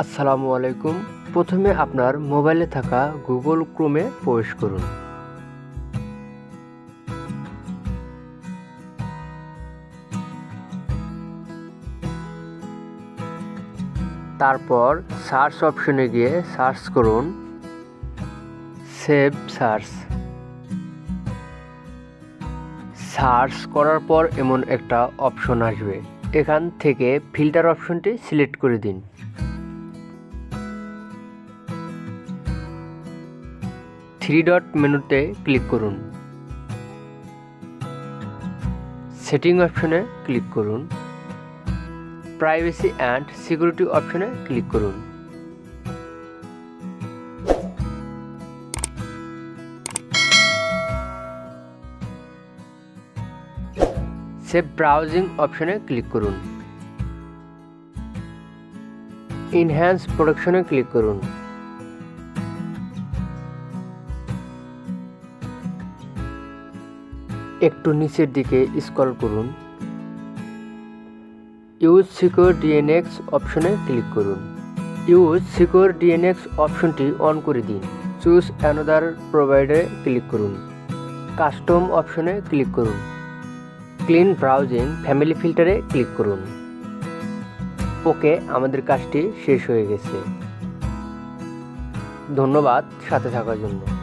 আসসালামু আলাইকুম। প্রথমে আপনার মোবাইলে থাকা গুগল ক্রোমে প্রবেশ করুন। তারপর সার্চ অপশনে গিয়ে সার্চ করুন, সেভ সার্চ। সার্চ করার পর এমন একটা অপশন আসবে। এখান থেকে ফিল্টার অপশনটি সিলেক্ট করে দিন। থ্রি ডট মেনুতে ক্লিক করুন। সেটিং অপশনে ক্লিক করুন। প্রাইভেসি অ্যান্ড সিকিউরিটি অপশনে ক্লিক করুন। সেভ ব্রাউজিং অপশনে ক্লিক করুন। ইনহ্যান্স প্রোডাকশনে ক্লিক করুন। একটু নিচের দিকে স্ক্রল করুন। ইউজ সিকিউর ডিএনএক্স অপশনে ক্লিক করুন। ইউজ সিকিউর ডিএনএক্স অপশনটি অন করে দিন। চুজ অ্যানাদার প্রোভাইডারে ক্লিক করুন। কাস্টম অপশনে ক্লিক করুন। ক্লিন ব্রাউজিং ফ্যামিলি ফিল্টারে ক্লিক করুন। ওকে আমাদের কাজটি শেষ হয়ে গেছে। ধন্যবাদ সাথে থাকার জন্য।